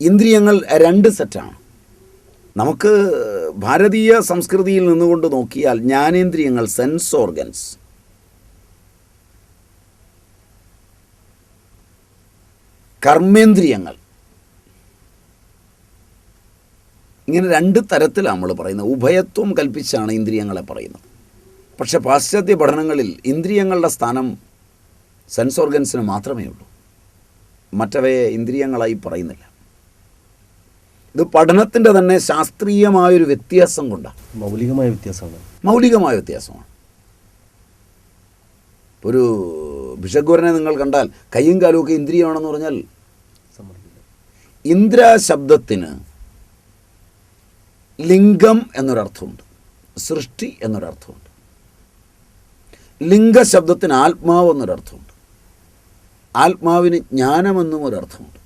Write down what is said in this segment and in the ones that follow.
ഇന്ദ്രിയങ്ങൾ രണ്ട് സെറ്റാണ്. നമുക്ക് ഭാരതീയ സംസ്കൃതിയിൽ നിന്നുകൊണ്ട് നോക്കിയാൽ ജ്ഞാനേന്ദ്രിയങ്ങൾ സെൻസ് ഓർഗൻസ് കർമ്മേന്ദ്രിയങ്ങൾ. ഇങ്ങനെ രണ്ട് തരത്തിലാണ് നമ്മൾ പറയുന്നത്. ഉഭയത്വം കൽപ്പിച്ചാണ് ഇന്ദ്രിയങ്ങളെ പറയുന്നത്. പക്ഷേ പാശ്ചാത്യ പഠനങ്ങളിൽ ഇന്ദ്രിയങ്ങളുടെ സ്ഥാനം സെൻസ് ഓർഗൻസിന് മാത്രമേ ഉള്ളൂ. മറ്റവയെ ഇന്ദ്രിയങ്ങളായി പറയുന്നില്ല. ഇത് പഠനത്തിന്റെ തന്നെ ശാസ്ത്രീയമായൊരു വ്യത്യാസം കൊണ്ടാണ് മൗലികമായ വ്യത്യാസമാണ്. മൗലികമായ വ്യത്യാസമാണ്. ഒരു ഭിഷഗ്വരനെ നിങ്ങൾ കണ്ടാൽ കയ്യും കാലും ഒക്കെ ഇന്ദ്രിയമാണെന്ന് പറഞ്ഞാൽ ഇന്ദ്ര ശബ്ദത്തിന് ലിംഗം എന്നൊരർത്ഥമുണ്ട്. സൃഷ്ടി എന്നൊരർത്ഥമുണ്ട്. ലിംഗ ശബ്ദത്തിന് ആത്മാവ് എന്നൊരർത്ഥമുണ്ട്. ആത്മാവിന് ജ്ഞാനമെന്നും ഒരർത്ഥമുണ്ട്.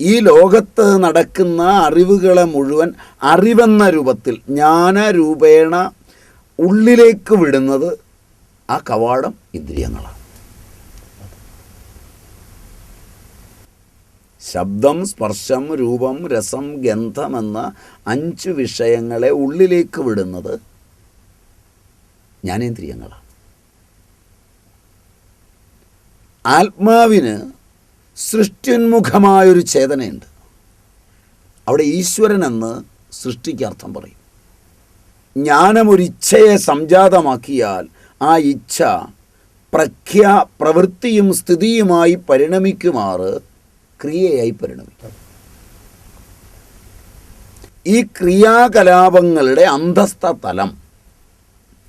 ഈ ലോകത്ത് നടക്കുന്ന അറിവുകളെ മുഴുവൻ അറിവെന്ന രൂപത്തിൽ ജ്ഞാനരൂപേണ ഉള്ളിലേക്ക് വിടുന്നത് ആ കവാടം ഇന്ദ്രിയങ്ങളാണ്. ശബ്ദം സ്പർശം രൂപം രസം ഗന്ധം എന്ന അഞ്ച് വിഷയങ്ങളെ ഉള്ളിലേക്ക് വിടുന്നത് ജ്ഞാനേന്ദ്രിയങ്ങളാണ്. ആത്മാവിന് സൃഷ്ട്യുന്മുഖമായൊരു ചേതനയുണ്ട്. അവിടെ ഈശ്വരൻ എന്ന് സൃഷ്ടിക്ക് അർത്ഥം പറയും. ജ്ഞാനമൊരിച്ഛയെ സംജാതമാക്കിയാൽ ആ ഇച്ഛ പ്രഖ്യ പ്രവൃത്തിയും സ്ഥിതിയുമായി പരിണമിക്കുമാറ് ക്രിയയായി പരിണമിക്കും. ഈ ക്രിയാകലാപങ്ങളുടെ അന്തസ്ഥ തലം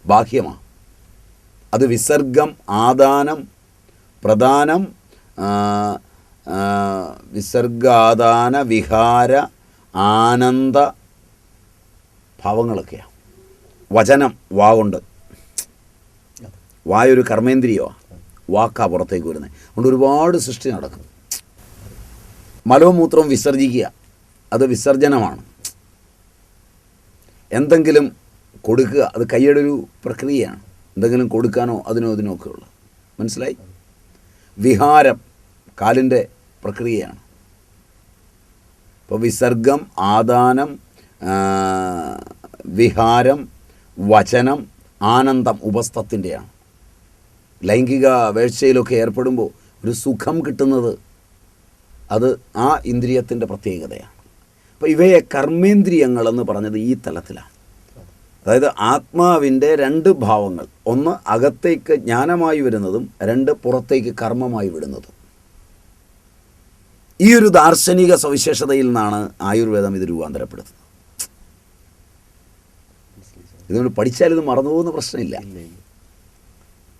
ബാഹ്യമാണ്. അത് വിസർഗം ആദാനം പ്രധാനം വിസർഗാദാന വിഹാര ആനന്ദ ഭാവങ്ങളൊക്കെയാണ്. വചനം വാ കൊണ്ട്. വായൊരു കർമ്മേന്ദ്രിയമാണ് വാക്കാ പുറത്തേക്ക് വരുന്നത് അതുകൊണ്ട് ഒരുപാട് സൃഷ്ടി നടക്കും. മലവും വിസർജിക്കുക. അത് വിസർജനമാണ്. എന്തെങ്കിലും കൊടുക്കുക. അത് കൈയുടെ ഒരു പ്രക്രിയയാണ്. എന്തെങ്കിലും കൊടുക്കാനോ അതിനോ ഇതിനോ ഒക്കെ ഉള്ളത് മനസ്സിലായി? വിഹാരം. കാലിന്റെ പ്രക്രിയയാണ്. ഇപ്പോൾ വിസർഗം ആദാനം വിഹാരം വചനം ആനന്ദം ഉപസ്ഥത്തിന്റെയാണ്. ലൈംഗിക വേഴ്ചയിലൊക്കെ ഏർപ്പെടുമ്പോൾ ഒരു സുഖം കിട്ടുന്നത് അത് ആ ഇന്ദ്രിയത്തിന്റെ പ്രത്യേകതയാണ്. അപ്പോൾ ഇവയെ കർമ്മേന്ദ്രിയങ്ങളെന്ന് പറഞ്ഞത് ഈ തലത്തിലാണ്. അതായത് ആത്മാവിന്റെ രണ്ട് ഭാവങ്ങൾ. ഒന്ന് അകത്തേക്ക് ജ്ഞാനമായി വരുന്നതും രണ്ട് പുറത്തേക്ക് കർമ്മമായി വിടുന്നതും. ഈ ഒരു ദാർശനിക സവിശേഷതയിൽ നിന്നാണ് ആയുർവേദം ഇത് രൂപാന്തരപ്പെടുത്തുന്നത്. ഇതുകൊണ്ട് പഠിച്ചാൽ ഇത് മറന്നു പോകുന്ന പ്രശ്നമില്ല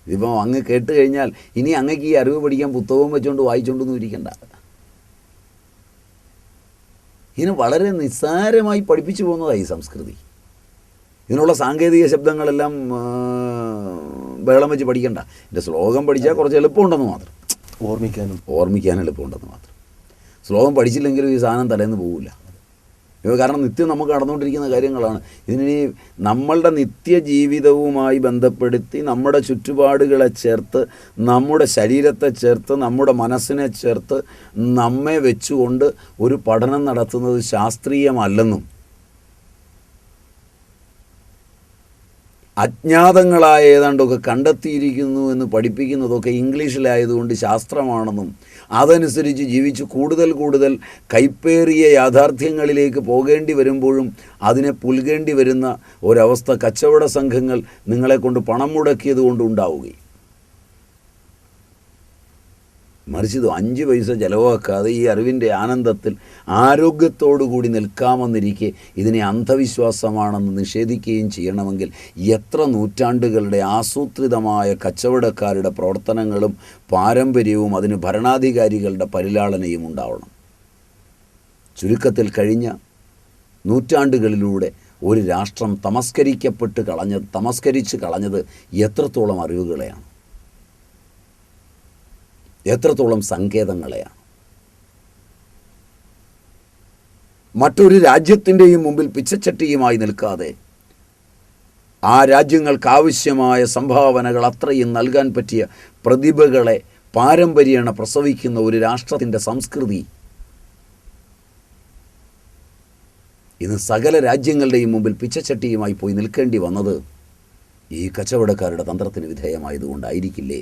ഇതിപ്പോൾ അങ്ങ് കേട്ട് കഴിഞ്ഞാൽ ഇനി അങ്ങക്ക് ഈ അറിവ് പഠിക്കാൻ പുസ്തകവും വെച്ചുകൊണ്ട് വായിച്ചുകൊണ്ടൊന്നും ഇരിക്കണ്ട. ഇതിന് വളരെ നിസ്സാരമായി പഠിപ്പിച്ചു പോകുന്നതാണ് ഈ സംസ്കൃതി. ഇതിനുള്ള സാങ്കേതിക ശബ്ദങ്ങളെല്ലാം ബഹളം വെച്ച് പഠിക്കണ്ട. എന്റെ ശ്ലോകം പഠിച്ചാൽ കുറച്ച് എളുപ്പമുണ്ടെന്ന് മാത്രം. ഓർമ്മിക്കാനും. ഓർമ്മിക്കാൻ എളുപ്പമുണ്ടെന്ന് മാത്രം. ശ്ലോകം പഠിച്ചില്ലെങ്കിലും ഈ സാധനം തലേന്ന് പോകില്ല കാരണം നിത്യം നമുക്ക് നടന്നുകൊണ്ടിരിക്കുന്ന കാര്യങ്ങളാണ്. ഇതിനി നമ്മളുടെ നിത്യജീവിതവുമായി ബന്ധപ്പെടുത്തി നമ്മുടെ ചുറ്റുപാടുകളെ ചേർത്ത് നമ്മുടെ ശരീരത്തെ ചേർത്ത് നമ്മുടെ മനസ്സിനെ ചേർത്ത് നമ്മെ വെച്ചുകൊണ്ട് ഒരു പഠനം നടത്തുന്നത് ശാസ്ത്രീയമല്ലെന്നും അജ്ഞാതങ്ങളായ ഏതാണ്ടൊക്കെ കണ്ടെത്തിയിരിക്കുന്നു എന്ന് പഠിപ്പിക്കുന്നതൊക്കെ ഇംഗ്ലീഷിലായതുകൊണ്ട് ശാസ്ത്രമാണെന്നും അതനുസരിച്ച് ജീവിച്ച് കൂടുതൽ കൂടുതൽ കൈപ്പേറിയ യാഥാർത്ഥ്യങ്ങളിലേക്ക് പോകേണ്ടി വരുമ്പോഴും അതിനെ പുൽകേണ്ടി വരുന്ന ഒരവസ്ഥ കച്ചവട സംഘങ്ങൾ നിങ്ങളെ കൊണ്ട് പണം മുടക്കിയത് കൊണ്ട് മറിച്ച് ഇത് അഞ്ച് പൈസ ചിലവാക്കാതെ ഈ അറിവിന്റെ ആനന്ദത്തിൽ കൂടി നിൽക്കാമെന്നിരിക്കെ ഇതിനെ അന്ധവിശ്വാസമാണെന്ന് നിഷേധിക്കുകയും ചെയ്യണമെങ്കിൽ എത്ര നൂറ്റാണ്ടുകളുടെ ആസൂത്രിതമായ കച്ചവടക്കാരുടെ പ്രവർത്തനങ്ങളും പാരമ്പര്യവും അതിന് ഭരണാധികാരികളുടെ പരിലാളനയും ഉണ്ടാവണം. ചുരുക്കത്തിൽ കഴിഞ്ഞ നൂറ്റാണ്ടുകളിലൂടെ ഒരു രാഷ്ട്രം തമസ്കരിക്കപ്പെട്ട് കളഞ്ഞത് തമസ്കരിച്ച് കളഞ്ഞത് എത്രത്തോളം അറിവുകളെയാണ്? എത്രത്തോളം സങ്കേതങ്ങളെയാണ്. മറ്റൊരു രാജ്യത്തിന്റെയും മുമ്പിൽ പിച്ചച്ചട്ടിയുമായി നിൽക്കാതെ ആ രാജ്യങ്ങൾക്കാവശ്യമായ സംഭാവനകൾ അത്രയും നൽകാൻ പറ്റിയ പ്രതിഭകളെ പാരമ്പര്യേണ പ്രസവിക്കുന്ന ഒരു രാഷ്ട്രത്തിന്റെ സംസ്കൃതി. ഇന്ന് സകല രാജ്യങ്ങളുടെയും മുമ്പിൽ പിച്ചച്ചട്ടിയുമായി പോയി നിൽക്കേണ്ടി വന്നത് ഈ കച്ചവടക്കാരുടെ തന്ത്രത്തിന് വിധേയമായതുകൊണ്ടായിരിക്കില്ലേ?